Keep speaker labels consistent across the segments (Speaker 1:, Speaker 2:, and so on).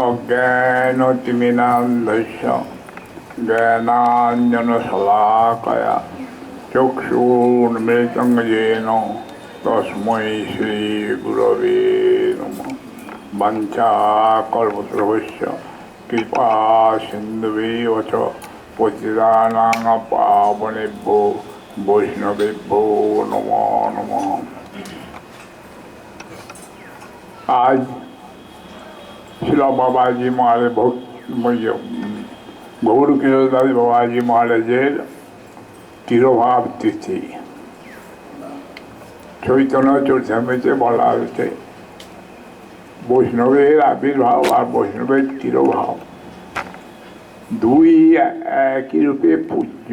Speaker 1: অজ্ঞানতিমিনান্ধস্য জ্ঞানাঞ্জনশলাকয়া চক্ষুর্মিতং যেন তস্मै শ্রীগুরবে নম বাঞ্ছাকল্পতরভস্য কৃপা সিন্ধুভেব চ পতিদানাং পাবনেভ্যো বৈষ্ণবেভ্যো নম নম আজ শিল বাবাজি মহারাজ গৌর কিশোরদাস বাবাজি মহারাজের তিরোভাব তিথি চৈতন্য চৈতামিতে বলা হয়েছে বৈষ্ণবের আবির্ভাব আর বৈষ্ণবের তিরোভাব দুই একই রূপে পূজ্য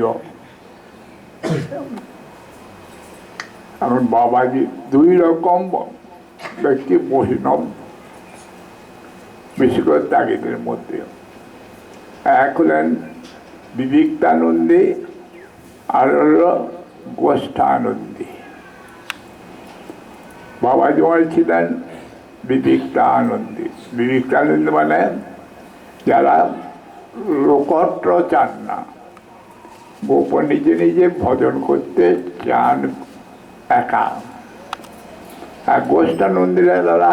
Speaker 1: এখন বাবাজি দুই রকম ব্যক্তি বৈষ্ণব বেশি করে তাগিদের মধ্যে এক হলেন বিবিক্তানন্দী আর হল গোষ্ঠানন্দী বাবা জমাল ছিলেন বিবিক্তানন্দী বিবিক্তানন্দী মানে যারা লোকত্র চান না গোপন নিজে নিজে ভজন করতে চান একা আর গোষ্ঠানন্দীরা দ্বারা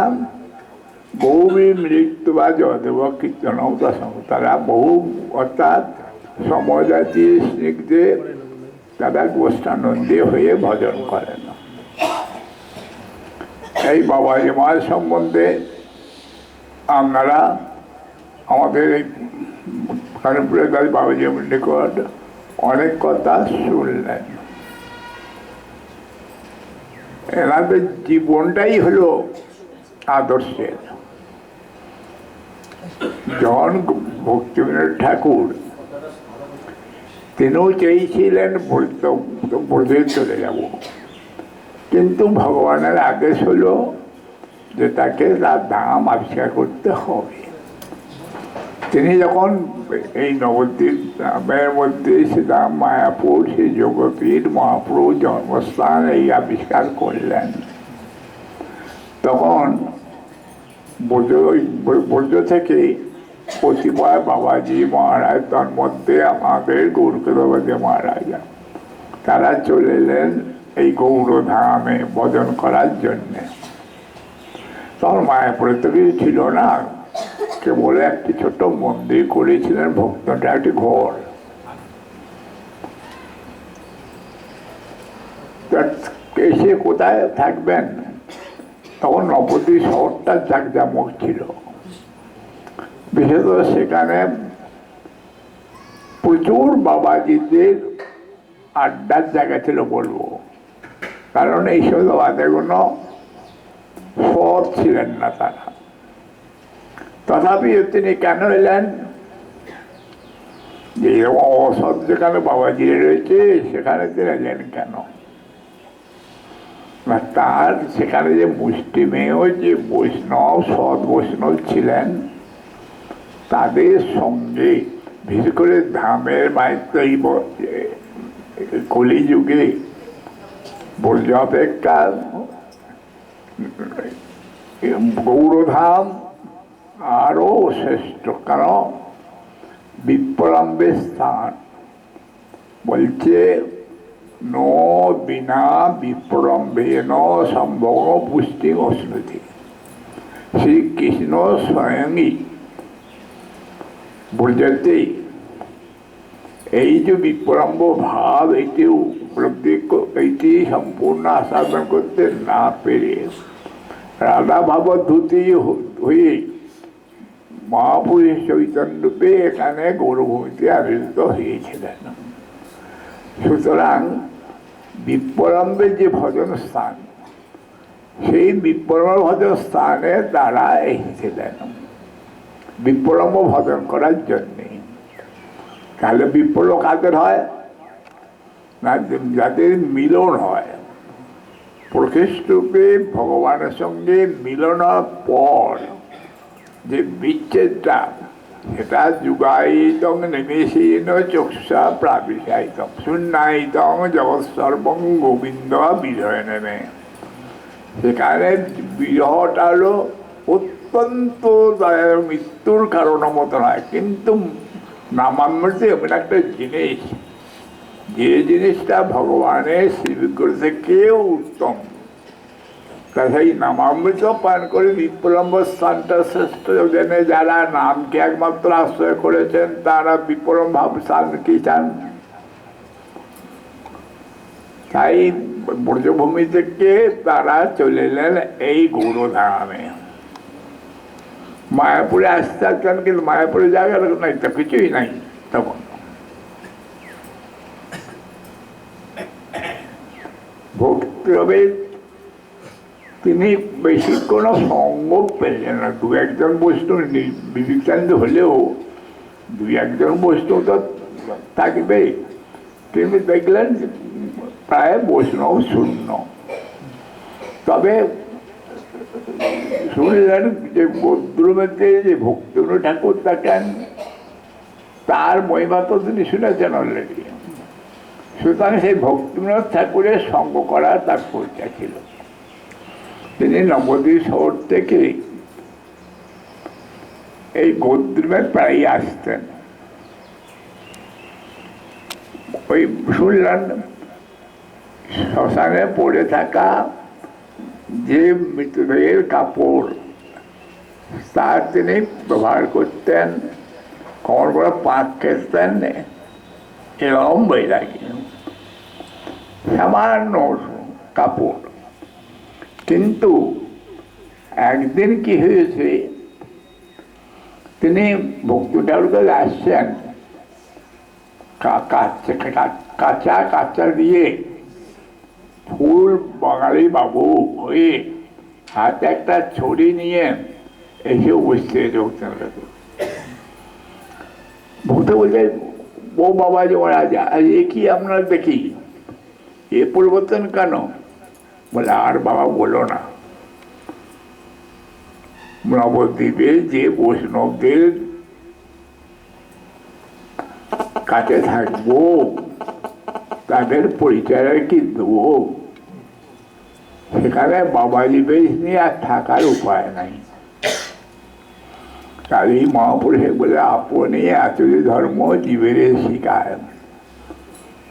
Speaker 1: বহুবী মৃত্যু বা জয়দেব কীর্তন তারা বহু, অর্থাৎ সমজাতি স্নিগ্ধে তারা গোষ্ঠানন্দী হয়ে ভজন করেন। এই বাবাজি মায়ের সম্বন্ধে আপনারা আমাদের এই কানপুরের দাদি বাবাজি নিকট অনেক কথা শুনলেন। এনাদের জীবনটাই হলো আদর্শের। যখন ভক্তিবিনোদ ঠাকুর। তিনিও চেয়েছিলেন, বলতে চলে যাব। কিন্তু ভগবানের আদেশ হলো যে তাকে তার ধাম আবিষ্কার করতে হবে। তিনি যখন এই নবদ্বীপ গ্রামের মধ্যে সেটা মায়াপুর, সেই যোগপীঠ মহাপ্রভু জন্মস্থান এই আবিষ্কার করলেন। তখন বৌদ্ধ থেকে প্রতিবার বাবাজি মহারাজ তার মধ্যে আমাদের গৌরকে মহারাজা তারা চলে এলেন এই গৌরধামে ভজন করার জন্যে তখন মায়াপুরে তো কিছু ছিল না, কেবল একটি ছোট্ট মন্দির করেছিলেন ভক্তটা একটি ঘর। এসে কোথায় থাকবেন তখন নবদ্বীপ শহরটা জাকজামক ছিল বিশেষত সেখানে প্রচুর বাবাজিদের আড্ডার জায়গা ছিল বলব। কারণ এইসব বাবাদের কোনো সৎ ছিলেন না তারা। তথাপি তিনি কেন এলেন? যে অসৎ যেখানে বাবাজি রয়েছে, সেখানে তিনি এলেন কেন? তার সেখানে যে মুষ্টিমেয় যে বৈষ্ণব, সৎ বৈষ্ণব ছিলেন তাদের সঙ্গে বিশেষ করে ধামের মাইত্র কলিযুগে অপেক্ষা গৌরধাম আরও শ্রেষ্ঠ, কারণ বিপ্লম্বের স্থান। বলছে, ন বিনা বিপ্লম্বে ন সম্ভব পুষ্টি অশ্নুতি শ্রীকৃষ্ণ স্বয়ংই বলতে এই যে বিপ্লম্ব ভাব, এটি উপলব্ধি এইটি সম্পূর্ণ আস্বাদন করতে না পেরে রাধা ভাবধূতি হয়ে মহাপুরুষ চৈতন্যরূপে এখানে গৌরভূমিতে আবির্ভূত হয়েছিলেন। সুতরাং বিপ্লম্বের যে ভজন স্থান, সেই বিপ্লব ভজন স্থানে তারা এসেছিলেন। বিপ্লব ভজন করার জন্যে। তাহলে বিপ্লব কাদের হয়? না যাদের মিলন হয়। প্রকৃষ্টরূপে ভগবানের সঙ্গে মিলনের পর যে বিচ্ছেদটা, সেটা যুগায়িতং নিমেষেন চক্ষুষা প্রাবিষায়িতম শূন্যায়িতং জগৎ সর্বং গোবিন্দ বিজয় নেমে সেখানে বিরহটা হলো অত্যন্ত মৃত্যুর কারণ মতো নয়। কিন্তু নামামৃতে এমন একটা জিনিস, যে জিনিসটা ভগবানের শ্রীবিগ্রহ থেকেও উত্তম। সেই নামামৃত পান করে বিপ্লম্ব স্থানটা শ্রেষ্ঠ জেনে, যারা নামকে একমাত্র আশ্রয় করেছেন, তারা বিপ্লম ভাব স্থান কি চান? তাই ব্রজভূমি থেকে তারা চলে এলেন এই গৌরধামে। মায়াপুরে আসতে আসতেন কিন্তু মায়াপুরে জায়গা নাই তো, কিছুই নাই তখন। ভক্তি হবে তিনি বেশি কোনো সঙ্গ পেলেন না। দু একজন নি- বিবেকানন্দ হলেও দু একজন বৈষ্ণব তো থাকবে তিনি দেখলেন প্রায় বৈষ্ণব শূন্য। তবে শুনলেন যে বদ্রুমেতে যে ভক্তিনুর ঠাকুর থাকেন তার মহিমা তো তিনি শুনেছেন অলরেডি সুতরাং সেই ভক্তিনাথ ঠাকুরের সঙ্গ করার তার পরিচয় ছিল। তিনি নবদ্বীপ শহর থেকে এই গদ্রুমে প্রায় আসতেন। ওই শুনলেন, শ্মশানে পড়ে থাকা যে মৃতদেহের কাপড় তা তিনি ব্যবহার করতেন কমর করে পাক খেতেন, এরকম বৈরাগী সামান্য কাপড়। কিন্তু একদিন কি হয়েছে, তিনি ভক্তি ঠাকুরকে আসছেন কাঁচা কাঁচা দিয়ে ফুল বাঙালি বাবু হয়ে হাতে একটা ছড়ি নিয়ে এসে উপস্থিত ভক্তি ঠাকুর ভক্ত বলছে, ও বাবা যে রাজা আজ এ কি আপনার দেখি? এ পরিবর্তন কেন? বলে, আর বাবা বলো না। নবদ্বীপে যে বৈষ্ণবদের কাছে থাকব, তাদের পরিচয় কি দেবো? সেখানে বাবাজি বেশ নিয়ে আর থাকার উপায় নাই। কালী মহাপুরুষে বলে আপনি আচরি ধর্ম জীবের শিকায়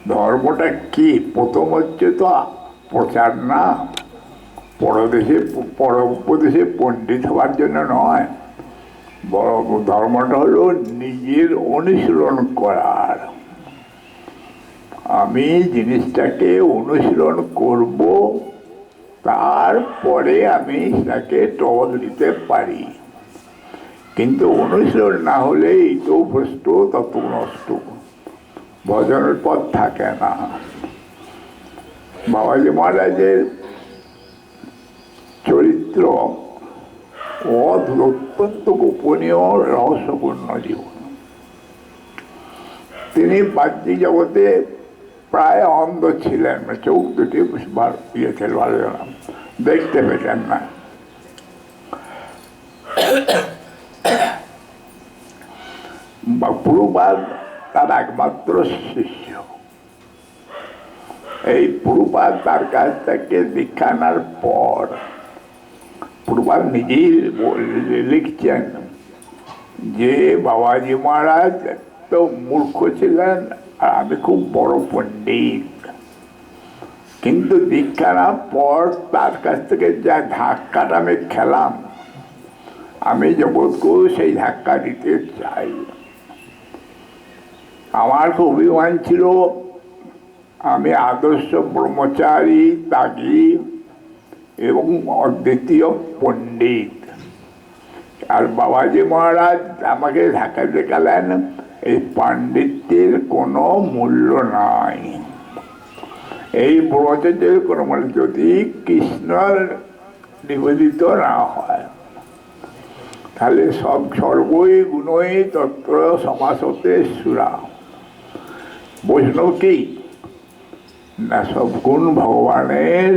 Speaker 1: ধর্মটা কি? প্রথম হচ্ছে তো প্রচার না। পরদেশে পরোপদেশে পণ্ডিত হওয়ার জন্য নয়। বড় ধর্মটা হলো নিজের অনুশীলন করার। আমি জিনিসটাকে অনুশীলন করব তারপরে আমি সেটাকে টল দিতে পারি। কিন্তু অনুশীলন না হলে এই তো ভ্রষ্ট তত নষ্ট। ভজনের পথ থাকে না। বাবাজি মহারাজের চরিত্র অত্যন্ত গোপনীয়, রহস্যপূর্ণ জীবন। তিনি বাহ্যিক জগতে প্রায় অন্ধ ছিলেন, চোখ দুটি ইয়ে ছিল ভালো দেখতে পেতেন না। বা পুরুপাদ তার একমাত্র শিষ্য। এই পুরুপাদ তার কাছ থেকে দীক্ষা নেওয়ার পর পুরুপাদ নিজেই লিখছেন যে, বাবাজি মহারাজ তো মূর্খ ছিলেন আমি খুব বড় পণ্ডিত কিন্তু দীক্ষা পর তার কাছ থেকে যা ধাক্কাটা আমি খেলাম, আমি জগৎকেও সেই ধাক্কা দিতে চাই। আমার খুব অভিমান ছিল, আমি আদর্শ ব্রহ্মচারী তাগি এবং অদ্বিতীয় পণ্ডিত। আর বাবাজি মহারাজ আমাকে ধাক্কা দেখালেন এই পাণ্ডিত্যের কোনো মূল্য নাই। এই ব্রহ্মচর্যের কোনো মূল্য যদি কৃষ্ণর নিবেদিত না হয়, তাহলে সব সর্বই গুণই তত্র সমাসতে সুরা। বৈষ্ণব কি? না, সব গুণ ভগবানের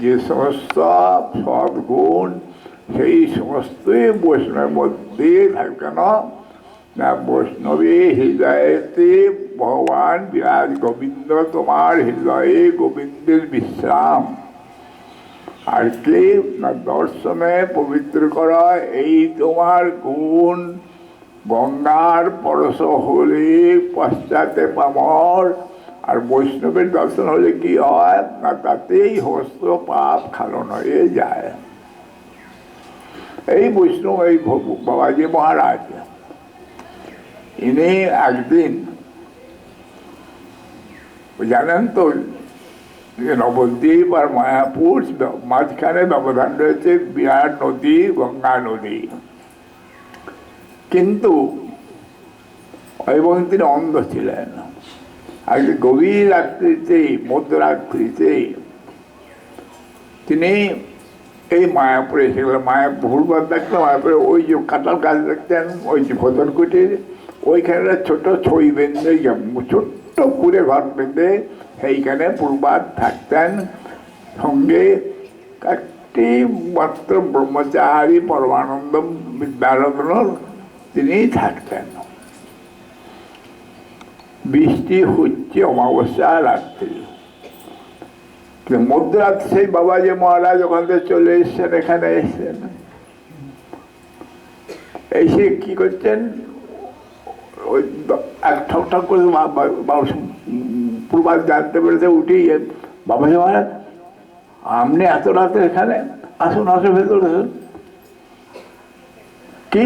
Speaker 1: যে সমস্ত সদ্গুণ, সেই সমস্তই বৈষ্ণবের মধ্যে থাকবে না। না বৈষ্ণবে হৃদয়েতে ভগবান বিরাজ গোবিন্দ তোমার হৃদয়ে গোবিন্দের বিশ্রাম আর কি না দর্শনে পবিত্র করা এই তোমার গুণ গঙ্গার পরশ হলে পশ্চাতে পামর আর বৈষ্ণবের দর্শন হলে কি হয় না তাতেই হস্ত পাপ খালন হয়ে যায় এই বৈষ্ণব এই ভ- বাবাজি মহারাজ ইনি একদিন জানেন তো নবদ্বীপ আর মায়াপুর মাঝখানে ব্যবধান রয়েছে বিহার নদী গঙ্গা নদী কিন্তু এবং তিনি অন্ধ ছিলেন আজকে গভীর রাত্রিতে মধ্যরাত্রিতে তিনি এই মায়াপুরে এসেছিলেন মায়াপুর ভুলবার দেখতে মায়াপুরে ওই যে কাঁঠাল গাছ দেখতেন ওই যে ভোজন কুটির ওইখানে ছোট ছই বেঁধে ছোট্ট কুড়ে ঘর বেঁধে সেইখানে পূর্বাদ থাকতেন। সঙ্গে একটি মাত্র ব্রহ্মচারী পরমানন্দ বিদ্যারত্ন তিনি থাকতেন। বৃষ্টি হচ্ছে অমাবস্যা রাত্রি। মধ্যরাত সেই বাবাজি মহারাজ ওখান থেকে চলে এসছেন, এখানে এসছেন। এসে কি করছেন? ওই এক ঠক ঠক করে বা- পূর্বাদ জানতে পেরেছে উঠি বাবাজি মহারাজ আপনি এত রাতে এখানে আসুন আসুন ভেতরে কি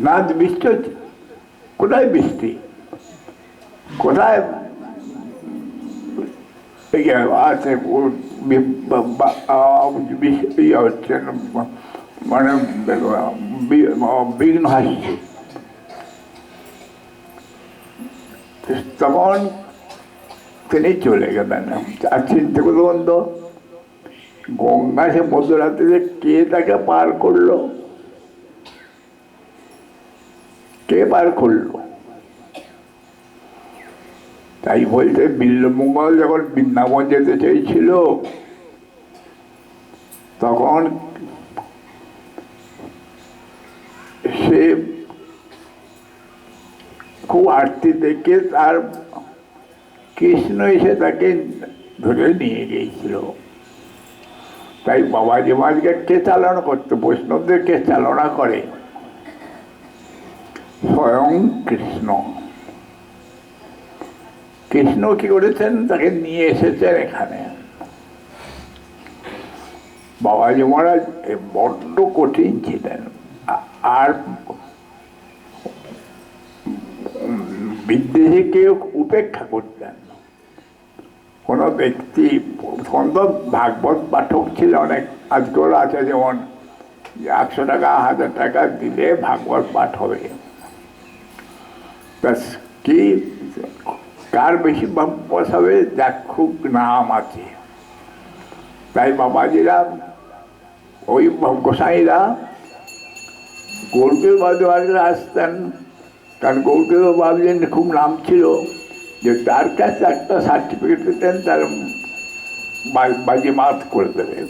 Speaker 1: না বৃষ্টি হচ্ছে কোথায় বৃষ্টি কোথায় আছে ইয়ে মানে বিঘ্ন আসছে তখন তিনি চলে গেলেন। আর চিন্তা করুন তো গঙ্গা সে মধ্যরাত্রিতে কে তাকে পার করল? কে পার করল? তাই বলতে বিল্লমঙ্গল যখন বৃন্দাবন যেতে চেয়েছিল, তখন সে খুব আরতি দেখে তার কৃষ্ণ এসে তাকে ধরে নিয়ে গিয়েছিল। তাই বাবাজি মাঝকে কে চালনা করতো বৈষ্ণবদের কে চালনা করে। স্বয়ং কৃষ্ণ। কৃষ্ণ কি করেছেন? তাকে নিয়ে এসেছেন এখানে। বাবাজি মহারাজ বড্ড কঠিন ছিলেন। আর উম, বিদ্বেষে কেউ উপেক্ষা করতেন। কোনো ব্যক্তি তো ভাগবত পাঠক ছিল অনেক আজকেও আছে যেমন একশো টাকা হাজার টাকা দিলে ভাগবত পাঠ হবে। কি কার বেশি পয়সা হবে? খুব নাম আছে। তাই বাবাজিরা ওই গোসাইরা গৌরদেব বাদে আসতেন। কারণ গৌরদেব বাবুজেন খুব নাম ছিল যে তার কাছে একটা সার্টিফিকেট দিতেন তার বা- বাজিমাত করে দেবে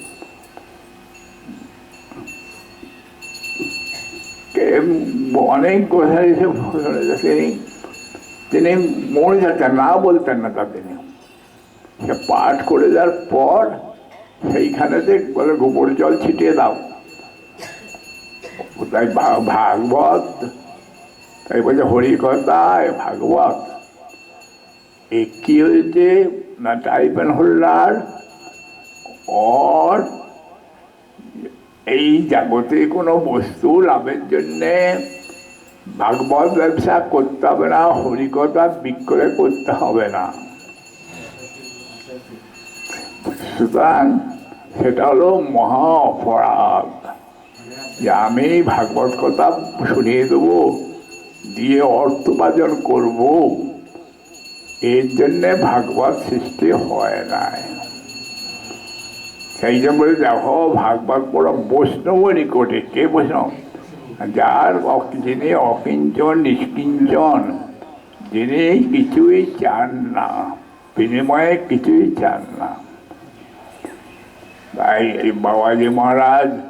Speaker 1: অনেক এসে তিনি তিনি মরে যেতেন না বলতেন না তা তিনি। সে পাঠ করে দেওয়ার পর সেইখানেতে গোবর জল ছিটিয়ে দাও। তাই ভাগবত তাই বলছে হরিকথায় ভাগবত এ কি হয়েছে? না টাইপেন হোল্ডার অর, এই জগতে কোনো বস্তু লাভের জন্যে ভাগবত ব্যবসা করতে হবে না, হরিকথা বিক্রয় করতে হবে না। সুতরাং সেটা হলো মহা অপরাধ। যে আমি ভাগবত কথা শুনিয়ে দেবো। দিয়ে অর্থ উপার্জন করব, এর জন্যে ভাগবত সৃষ্টি হয় নাই। সেই জন্য বলে, দেখো, ভাগবত বড় বৈষ্ণব নিকটে। কে বৈষ্ণব? যার যিনি অকিঞ্চন, নিষ্কিঞ্চন, যিনি কিছুই চান না, বিনিময়ে কিছুই চান না। তাই বাবাজি মহারাজ,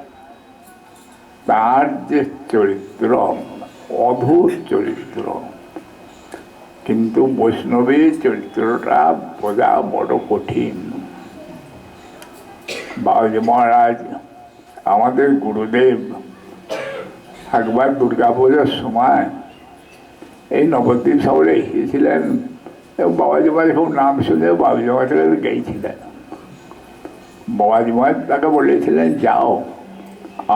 Speaker 1: তার যে চরিত্র অধুর চরিত্র। কিন্তু বৈষ্ণবের চরিত্রটা বোঝা বড় কঠিন। বাবাজি মহারাজ, আমাদের গুরুদেব একবার দুর্গা পুজোর সময় এই নবদ্বীপ শহরে এসেছিলেন। এবং বাবাজি খুব নাম শুনে বাবাজি মহারাজ গেছিলেন। বাবাজি মহারাজ তাকে বলেছিলেন, যাও।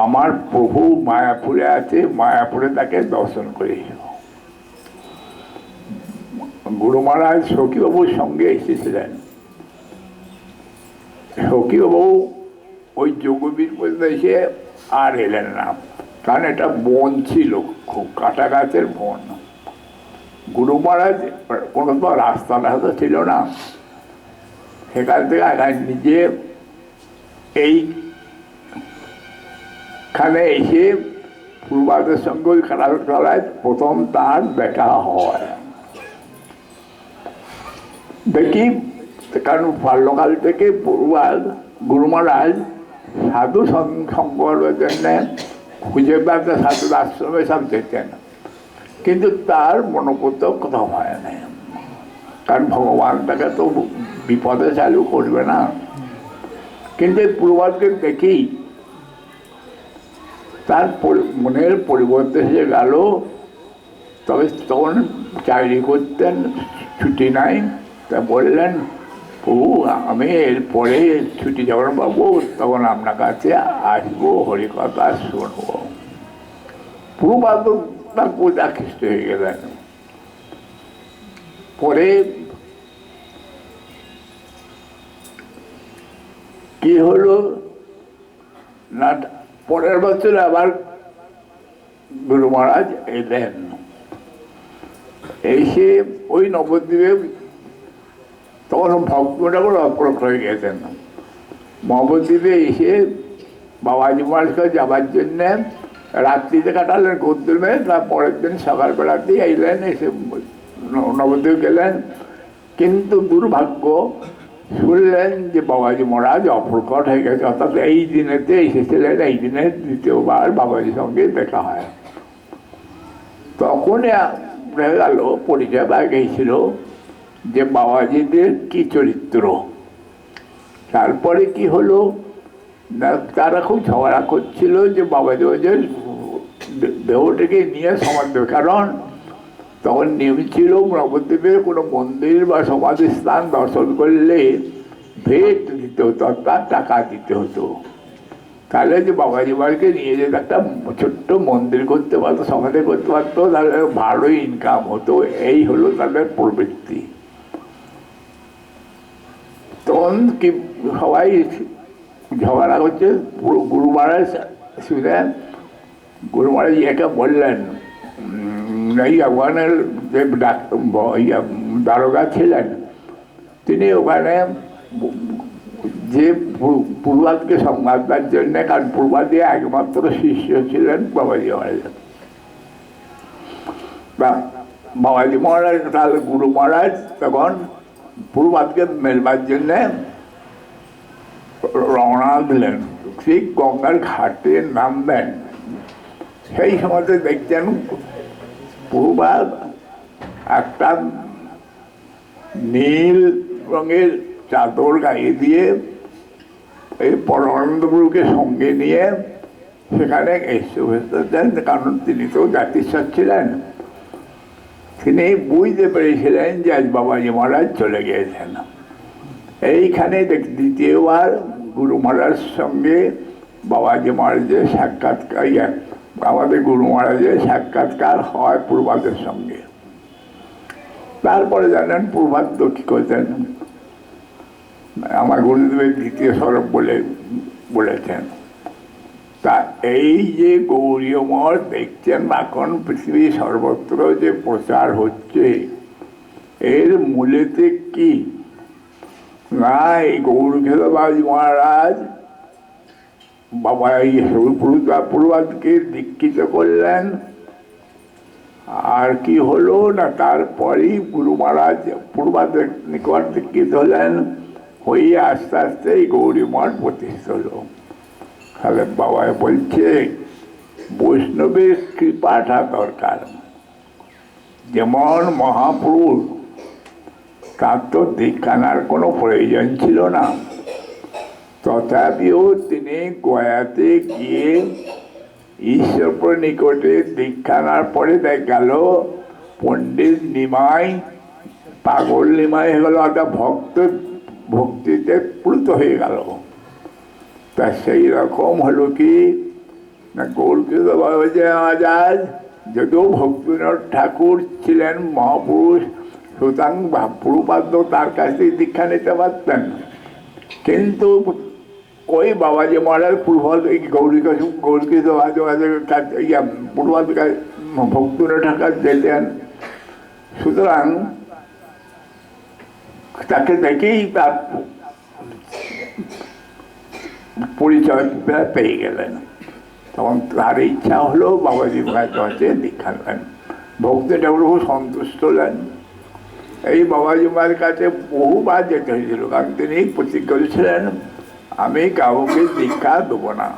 Speaker 1: আমার প্রভু মায়াপুরে আছে, মায়াপুরে তাকে দর্শন করে। গুরু মহারাজ সখীবাবুর সঙ্গে এসেছিলেন। সখীবাবু ওই যোগবীর পর্যন্ত এসে আর এলেন না, কারণ এটা বন ছিল, খুব কাটা গাছের বন। গুরু মহারাজ, কোনো তো রাস্তা রাস্তা ছিল না। সেখান থেকে নিজে এই খানে এসে পূর্বাদের সঙ্গে ওই কাটাতলায় প্রথম তার দেখা হয়। দেখি, কারণ বাল্যকাল থেকে পূর্বাদ গুরু মহারাজ সাধু সং- সঙ্গের জন্য খুঁজে বেড়াতে সাধু আশ্রমে সব যেতেন। কিন্তু তার মনোপুত কোথাও হয় না। কারণ ভগবান তাকে তো বিপদে চালু করবে না। কিন্তু পূর্বাদকে দেখি তার মনের পরিবর্তন হয়ে গেল। তবে তখন চাকরি করতেন, ছুটি নাই। তা বললেন, প্রভু, আমি এরপরে ছুটি যখন পাবো, তখন আপনার কাছে আসব। হরিকথা শুনব। পূর্বাদ তার হয়ে গেলেন। পরে কি হলো? না পরের বছর আবার গুরু মহারাজ এলেন। এসে ওই নবদ্বীপে তখন ভক্তটা করে হয়ে গেছেন। নবদ্বীপে এসে বাবাজি মহারাজকে যাবার জন্যে রাত্রিতে কাটালেন কদ্দুমে তার পরের দিন সকালবেলাতেই এলেন এসে নবদ্বীপ গেলেন। কিন্তু দুর্ভাগ্য শুনলেন যে বাবাজি মহারাজ অপ্রকট হয়ে গেছে, অর্থাৎ এই দিনেতে এসেছিলেন, এই দিনে দ্বিতীয়বার বাবাজির সঙ্গে দেখা হয়। তখন হয়ে গেল পরিচয় পাওয়া গিয়েছিল যে বাবাজিদের কি চরিত্র। তারপরে কি হলো? তারা খুব ঝগড়া করছিল যে বাবাজি ওদের দেহটাকে নিয়ে দেবে কারণ তখন নিয়ম ছিল নবদ্বীপের কোনো মন্দির বা সমাধি স্থান দর্শন করলে ভেট দিতে হতো, অর্থাৎ টাকা দিতে হতো। তাহলে যে বাবাজি বাড়িকে নিয়ে যেতে একটা ছোট্ট মন্দির করতে পারতো, সমাধি করতে পারতো, তাহলে ভালো ইনকাম হতো, এই হলো তাদের প্রবৃত্তি। তখন কি সবাই ঝগড়া করছে, গুরু মহারাজ শুনে গুরু ইয়েকে বললেন এই ওখানের যে দারোগা ছিলেন, তিনি ওখানে যে পূর্বাদকে সংবাদ দেওয়ার জন্য, কারণ পূর্বাদে একমাত্র শিষ্য ছিলেন বাবাজি মহারাজ। বাবাজি মহারাজ তাহলে গুরু মহারাজ তখন পূর্বাদকে মেলবার জন্যে রওনা দিলেন। ঠিক গঙ্গার ঘাটে নামবেন। সেই সময়তে দেখছেন পূর্বাদ একটা নীল রঙের চাদর গায়ে দিয়ে এই পরমানন্দগুরুকে সঙ্গে নিয়ে সেখানে বসেছেন কারণ তিনি তো জাতিস্বর ছিলেন। তিনি বুঝতে পেরেছিলেন যে আজ বাবাজি মহারাজ চলে গিয়েছেন। এইখানে দ্বিতীয়বার গুরু মহারাজ সঙ্গে বাবাজি মহারাজের সাক্ষাৎকার আমাদের গুরু মহারাজের সাক্ষাৎকার হয় পূর্বাদের সঙ্গে। তারপরে জানেন, পূর্বাদ্য কি করতেন? আমার গুরুদেবের দ্বিতীয় স্বরূপ বলে, বলেছেন। তা এই যে গৌরীয় মঠ দেখছেন এখন পৃথিবীর সর্বত্র যে প্রচার হচ্ছে, এর মূলেতে কি? না, এই গৌরখেলবাজ মহারাজ বাবা এই পূর্বাদকে দীক্ষিত করলেন। আর কি হলো না, তারপরেই গুরু মহারাজ পূর্বাদের নিকট দীক্ষিত হলেন, হয়ে আস্তে আস্তে এই গৌরী মঠ প্রতিষ্ঠিত হলো। তাহলে বাবা বলছে, বৈষ্ণবের কৃপাটা দরকার। যেমন মহাপুরুষ, তার তো দীক্ষানার কোনো প্রয়োজন ছিল না। তথাপিও তিনি গয়াতে গিয়ে ঈশ্বর নিকটে দীক্ষা নেওয়ার পরে গেল পণ্ডিত নিমাই, পাগল নিমাই হয়ে গেল একটা ভক্ত, ভক্তিতে প্লুত হয়ে গেল। তা সেই রকম হলো কি? না গৌরকৃত বাবাজি আজাদ যদিও ভক্তিনাথ ঠাকুর ছিলেন মহাপুরুষ, সুতরাং প্রভুপাদ্য তার কাছ দীক্ষা নিতে পারতেন। কিন্তু ওই বাবাজি মহারাজ পূর্বাদ এই গৌরী গৌরকৃত ইয়া পূর্বাদ ভক্তিনাথ ঠাকুর যেতেন সুতরাং তাকে দেখেই তার পরিচয় পেয়ে গেলেন। তখন তার ইচ্ছা হলো বাবাজি কাছে দীক্ষা নেন। ভক্তি ঠাকুর খুব সন্তুষ্ট হলেন। এই বাবাজি মায়ের কাছে বহুবার যেতে হয়েছিল, কারণ তিনি প্রতিজ্ঞা করেছিলেন আমি কাউকে দীক্ষা দেবো না।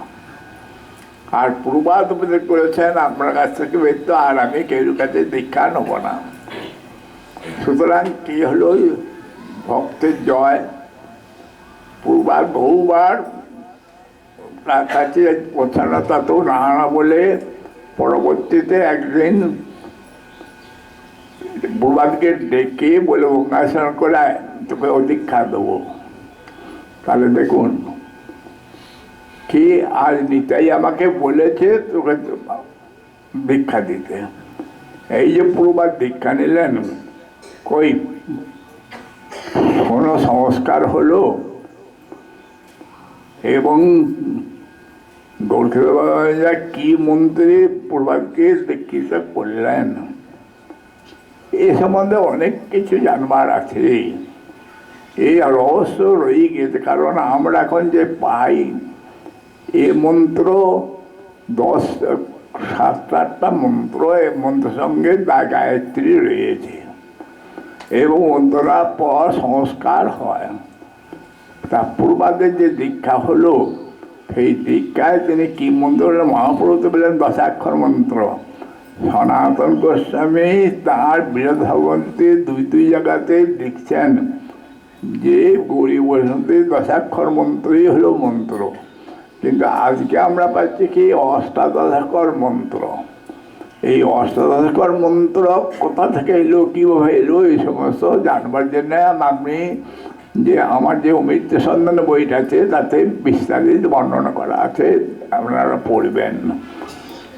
Speaker 1: আর পূর্বাদ করেছেন, আপনার কাছ থেকে বেরতো আর আমি কেউ কাছে দীক্ষা নেব না। সুতরাং কি হলো? ভক্তের জয়। পূর্বার বহুবার তার কাছে পৌঁছানো তাতেও না না বলে পরবর্তীতে একদিন বুবাদকে ডেকে বলে গঙ্গাসন করায় তোকে দীক্ষা দেবো। তাহলে দেখুন, কি আজ নিতাই আমাকে বলেছে, তোকে দীক্ষা দিতে। এই যে পূর্বার দীক্ষা নিলেন, কই? কোনো সংস্কার হলো? এবং গৌরক্ষা কি মন্ত্রী পূর্বাকে দীক্ষিত করলেন? এ সম্বন্ধে অনেক কিছু জানবার আছে। এই রহস্য রয়ে গেছে। কারণ আমরা এখন যে পাই, এ মন্ত্র দশ সাত আটটা মন্ত্র এ মন্ত্র সঙ্গে গায়ত্রী রয়েছে। এবং মন্ত্রটা পর সংস্কার হয়। তা পূর্বাদের যে দীক্ষা হলো, সেই দীক্ষায় তিনি কি মন্ত্র মহাপুরুষ বললেন, দশাক্ষর মন্ত্র। সনাতন গোস্বামী তার বীরদ ভগবন্তী দুই দুই জায়গাতে লিখছেন যে গৌরী বৈষ্ণবী দশাক্ষর মন্ত্রই হলো মন্ত্র। কিন্তু আজকে আমরা পাচ্ছি কি অষ্টাদশাক্ষর মন্ত্র। এই অষ্টাদশাক্ষর মন্ত্র কোথা থেকে এলো, কীভাবে এলো, এই সমস্ত জানবার জন্য আপনি যে আমার যে অমৃত সন্ধান বইটা আছে, তাতে বিস্তারিত বর্ণনা করা আছে, আপনারা পড়বেন।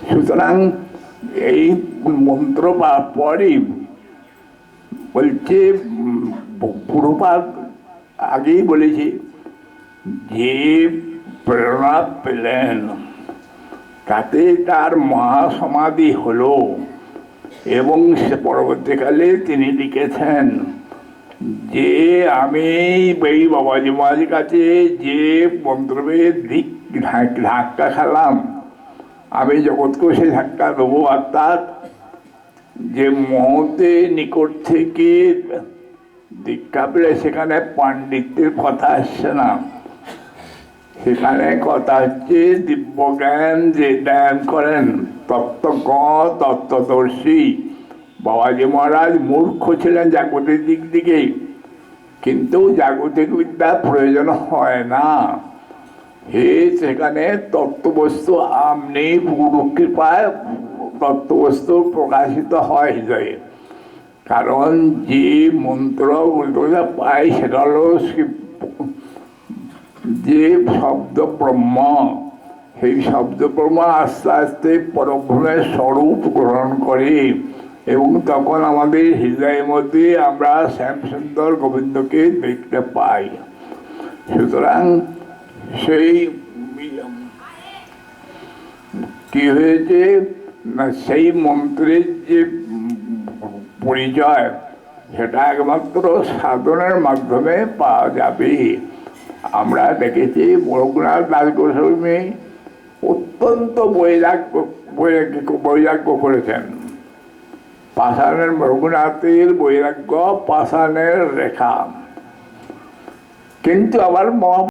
Speaker 1: সুতরাং এই মন্ত্র পাওয়ার পরই বলছে পুরোপাত আগেই বলেছি, যে প্রেরণা পেলেন, তাতে তার মহাসমাধি হলো এবং সে পরবর্তীকালে তিনি লিখেছেন, যে আমি এই বাবাজি মহারাজের কাছে যে মন্ত্রবের দিক ধাক্কা খেলাম, আমি জগৎকে সে ধাক্কা দেবো, অর্থাৎ যে মহতে নিকট থেকে দীক্ষা পেলে সেখানে পাণ্ডিত্যের কথা আসছে না। সেখানে কথা হচ্ছে দিব্যজ্ঞান যে জ্ঞান করেন, তত্ত্বজ্ঞ, তত্ত্বদর্শী। বাবাজি মহারাজ মূর্খ ছিলেন জাগতিক দিক থেকে কিন্তু জাগতিক বিদ্যার প্রয়োজন হয় না। হে, সেখানে তত্ত্ববস্তু আমনি গুরু কৃপায় তত্ত্ববস্তু প্রকাশিত হয় হৃদয়ে। কারণ যে মন্ত্র গুরুদেবতা পায় সেটা হলো যে শব্দ ব্রহ্ম, সেই শব্দ ব্রহ্ম আস্তে আস্তে পরব্রহ্মের স্বরূপ গ্রহণ করে এবং তখন আমাদের হৃদয়ের মধ্যে আমরা শ্যামসুন্দর গোবিন্দকে দেখতে পাই। সুতরাং সেই কি হয়েছে? না, সেই মন্ত্রের যে পরিচয় সেটা একমাত্র সাধনের মাধ্যমে পাওয়া যাবে। আমরা দেখেছি রঘুনাথ দাস গোস্বামী অত্যন্ত বৈরাগ্য বৈরাগ্য করেছেন। পাষাণের রঘুনাথের বৈরাগ্য পাষাণের রেখা। কিন্তু আবার মহা